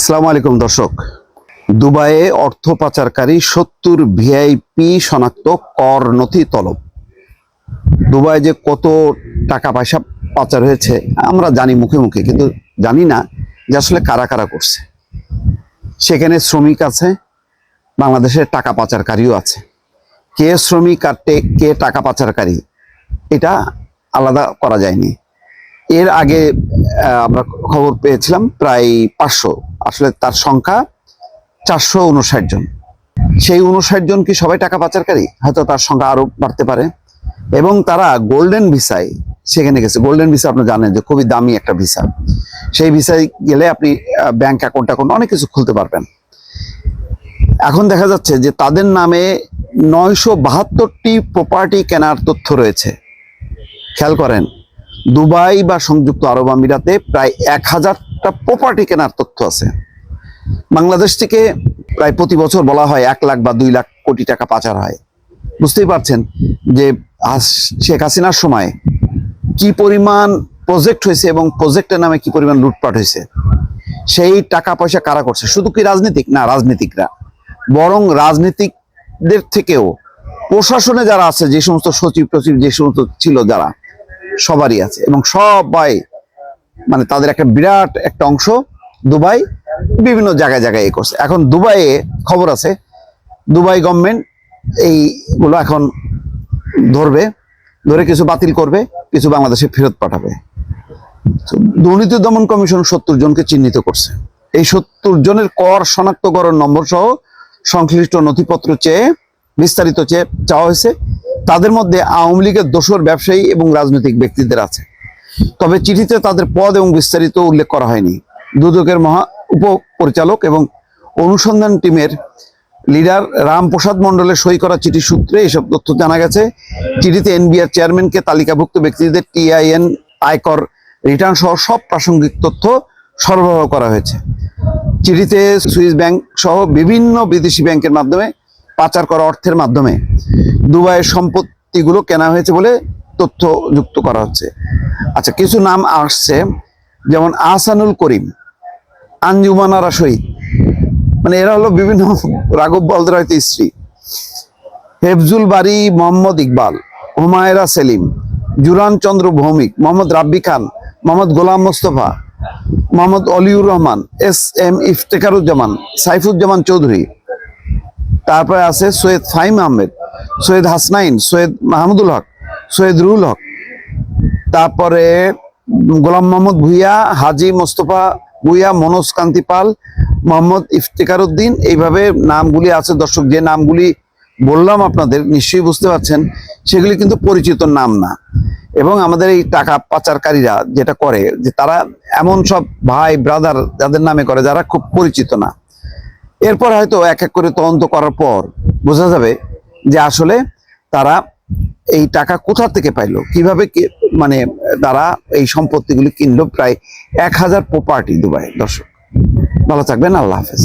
আসসালামু আলাইকুম, দর্শক। দুবাইয়ে অর্থ পাচারকারী সত্তর ভিআইপি শনাক্ত কর নথি তলব। দুবাই যে কত টাকা পয়সা পাচার হয়েছে, আমরা জানি মুখে মুখে, কিন্তু জানি না যে আসলে কারা কারা করছে। সেখানে শ্রমিক আছে বাংলাদেশের টাকা পাচারকারীও আছে। কে শ্রমিক আর কে টাকা পাচারকারী, এটা আলাদা করা যায়নি। এর আগে আমরা খবর পেয়েছিলাম, প্রায় পাঁচশো আসলে তার সংখ্যা চারশো উনষাট জন। সেই উনষাট জন কি সবাই টাকা পাচারকারী? হয়তো তার সংখ্যা আরও বাড়তে পারে। এবং তারা গোল্ডেন ভিসায় সেখানে গেছে। গোল্ডেন ভিসা আপনি জানেন যে খুবই দামি একটা ভিসা। সেই ভিসায় গেলে আপনি ব্যাংক অ্যাকাউন্ট অ্যাকাউন্ট অনেক কিছু খুলতে পারবেন। এখন দেখা যাচ্ছে যে তাদের নামে নয়শো বাহাত্তরটি প্রপার্টি কেনার তথ্য রয়েছে। খেয়াল করেন, দুবাই বা সংযুক্ত আরব আমিরাতে প্রায় এক হাজার হাজারটা প্রপার্টি কেনার তথ্য আছে। বাংলাদেশ থেকে প্রায় প্রতি বছর বলা হয় এক লাখ বা দুই লাখ কোটি টাকা পাচার হয়। বুঝতেই পারছেন যে শেখ হাসিনার সময় কি পরিমাণ প্রজেক্ট হয়েছে এবং প্রজেক্টের নামে কি পরিমাণ লুটপাট হয়েছে? সেই টাকা পয়সা কারা করছে? শুধু কি রাজনীতিক? না, রাজনীতিকরা। বরং রাজনীতিকদের থেকেও প্রশাসনে যারা আছে, যে সমস্ত সচিব টচিব যে সমস্ত ছিল যারা, সবারই আছে এবং সবাই মানে তাদের একটা বিরাট একটা অংশ দুবাই বিভিন্ন জায়গায় জায়গায় এ করছে। এখন দুবাইয়ে খবর আছে, দুবাই গভর্নমেন্ট এইগুলো এখন ধরবে, ধরে কিছু বাতিল করবে, কিছু বাংলাদেশে ফেরত পাঠাবে। দুর্নীতি দমন কমিশন সত্তর জনকে চিহ্নিত করছে। এই সত্তর জনের কর শনাক্তকরণ নম্বর সহ সংশ্লিষ্ট নথিপত্র চেয়ে, বিস্তারিত চেয়ে চাওয়া হয়েছে। তাদের মধ্যে আওয়ামী লীগের দোসর ব্যবসায়ী এবং রাজনৈতিক ব্যক্তিদের আছে। তবে চিঠিতে তাদের পদ এবং বিস্তারিত উল্লেখ করা হয়নি। দুদকের মহা উপপরিচালক এবং অনুসন্ধান টিমের লিডার রামপ্রসাদ মণ্ডলের সই করা চিঠি সূত্রে এসব তথ্য জানা গেছে। চিঠিতে এনবিআর চেয়ারম্যানকে তালিকাভুক্ত ব্যক্তিদের টিআইএন আয়কর রিটার্ন সহ সব প্রাসঙ্গিক তথ্য সরবরাহ করা হয়েছে। চিঠিতে সুইস ব্যাংক সহ বিভিন্ন বিদেশি ব্যাংকের মাধ্যমে পাচার করা অর্থের মাধ্যমে দুবাইয়ের সম্পত্তিগুলো কেনা হয়েছে বলে তথ্য যুক্ত করা হচ্ছে। আচ্ছা কিছু নাম আসছে, যেমন আহসানুল করিম, আঞ্জুমানারা শহীদ। মানে এরা হলো বিভিন্ন রাঘব বলদের স্ত্রী। হেফজুল বাড়ি মোহাম্মদ ইকবাল, হুমায়রা সেলিম, জুরান চন্দ্র ভৌমিক, মোহাম্মদ রাব্বি খান, মোহাম্মদ গোলাম মোস্তফা, মোহাম্মদ অলিউর রহমান, এস এম ইফতেকারুজ্জামান সাইফুজ্জামান চৌধুরী। তারপরে আছে সৈয়দ ফাহিম আহমেদ, সৈয়দ হাসনাইন, সৈয়দ মাহমুদুল হক সৈয়দ রুহুল হক। তারপরে গোলাম মোহাম্মদ ভুইয়া, হাজি মোস্তফা ভুইয়া, মনোজ কান্তি পাল, মোহাম্মদ ইফতেকার উদ্দিন এইভাবে নামগুলি আছে। দর্শক, যে নামগুলি বললাম আপনাদের, নিশ্চয়ই বুঝতে পারছেন, সেগুলি কিন্তু পরিচিত নাম না। এবং আমাদের এই টাকা পাচারকারীরা যেটা করে, যে তারা এমন সব ভাই, ব্রাদার যাদের নামে করে, যারা খুব পরিচিত না। এরপর হয়তো এক এক করে তদন্ত করার পর বোঝা যাবে যে আসলে তারা এই টাকা কোথা থেকে পাইলো? কীভাবে মানে তারা এই সম্পত্তিগুলি কিনলো? প্রায় এক হাজার প্রপার্টি দুবাই, দর্শক। ভালো থাকবেন, আল্লাহ হাফেজ।